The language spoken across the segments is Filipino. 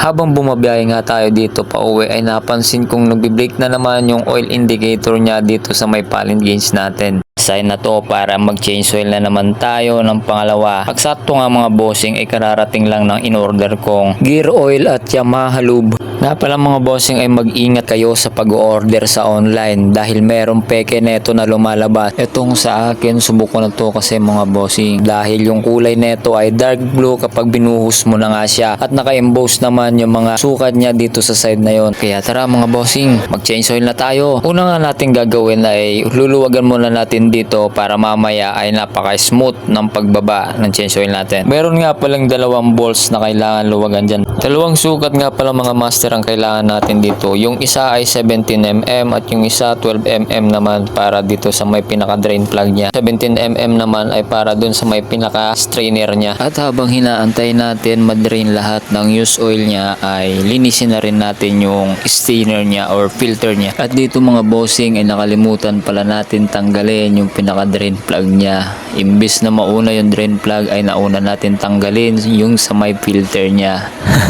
Habang bumabiyahe nga tayo dito pa uwi ay napansin kong nagbi-break na naman yung oil indicator niya dito sa may pallet gauge natin. Sign na to para mag-change oil na naman tayo ng pangalawa. Pagsakto nga mga bossing ay kararating lang ng in-order kong gear oil at Yamaha lube. Nga pala mga bossing ay mag-ingat kayo sa pag-order sa online dahil merong peke neto na lumalabas. Itong sa akin, subok ko na to kasi mga bossing. Dahil yung kulay neto ay dark blue kapag binuhos mo na nga siya at naka-emboss naman yung mga sukat niya dito sa side na yon. Kaya tara mga bossing, mag-change oil na tayo. Una nga natin gagawin ay luluwagan muna natin dito para mamaya ay napaka-smooth ng pagbaba ng change oil natin. Meron nga palang dalawang balls na kailangan luwagan dyan. Dalawang sukat nga pala mga master ang kailangan natin dito. Yung isa ay 17mm at yung isa 12mm naman para dito sa may pinaka-drain plug niya. 17mm naman ay para dun sa may pinaka-strainer niya. At habang hinaantay natin madrain lahat ng use oil niya ay linisin na rin natin yung strainer niya or filter niya. At dito mga bossing ay nakalimutan pala natin tanggalin yung pinaka-drain plug niya. Imbis na mauna yung drain plug ay nauna natin tanggalin yung sa may filter niya.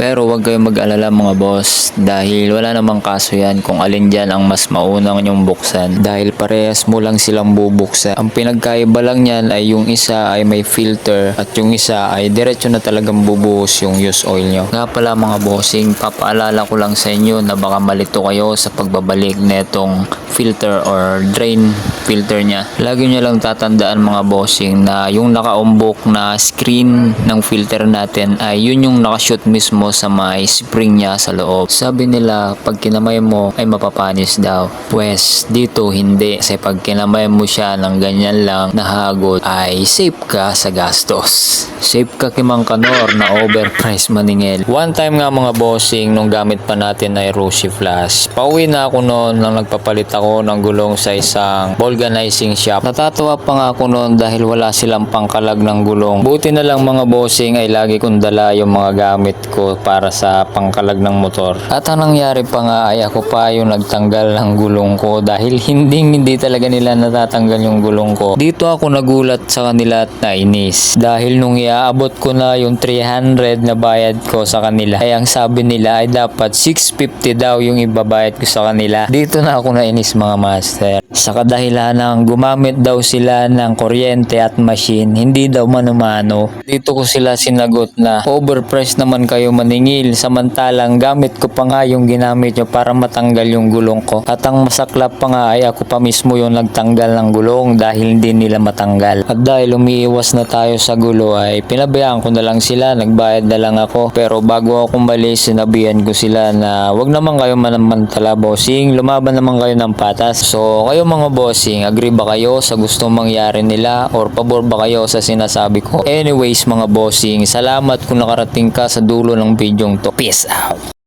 Pero huwag kayong mag-alala mga boss dahil wala namang kaso yan kung alin dyan ang mas maunang yung buksan dahil parehas mo lang silang bubuksan. Ang pinagkaiba lang yan ay yung isa ay may filter at yung isa ay diretso na talagang bubuhos yung use oil nyo. Nga pala mga bossing, papaalala ko lang sa inyo na baka malito kayo sa pagbabalik netong filter or drain filter niya. Lagi nyo lang tatandaan mga bossing na yung nakaumbok na screen ng filter natin ay yun yung nakashoot mismo sa may spring niya sa loob. Sabi nila pag kinamay mo ay mapapanis daw. Pwes dito hindi. Kasi pag kinamay mo siya ng ganyan lang nahagot ay safe ka sa gastos. Safe ka kimang kanor na overpriced maningil. One time nga mga bossing nung gamit pa natin ay Roshi Flash. Pauwi na ako noon nang nagpapalit ako ng gulong sa isang vulcanizing shop. Natatawa pa nga ako noon dahil wala silang pangkalag ng gulong. Buti na lang mga bossing ay lagi kong dala yung mga gamit ko para sa pangkalag ng motor. At ang nangyari pa nga ay ako pa yung nagtanggal ng gulong ko dahil hindi hindi talaga nila natatanggal yung gulong ko. Dito ako nagulat sa kanila at nainis dahil nung iaabot ko na yung 300 na bayad ko sa kanila ay ang sabi nila ay dapat 650 daw yung ibabayad ko sa kanila. Dito na ako nainis mga master. Sa kadahilan ng gumamit daw sila ng kuryente at machine, hindi daw manumano. Dito ko sila sinagot na overpriced naman kayo maningil samantalang gamit ko pa nga yung ginamit nyo para matanggal yung gulong ko. At ang masaklap pa nga ay ako pa mismo yung nagtanggal ng gulong dahil hindi nila matanggal. At dahil umiiwas na tayo sa gulo ay pinabayaan ko na lang sila, nagbayad na lang ako. Pero bago ako umalis, sinabihan ko sila na wag naman kayo manamantala bossing, lumaban naman kayo ng patas. So kayo mga bossing, agree ba kayo sa gustong mangyari nila or pabor ba kayo sa sinasabi ko? Anyways mga bossing, salamat kung nakarating ka sa dulo ng bidyong to. Peace out!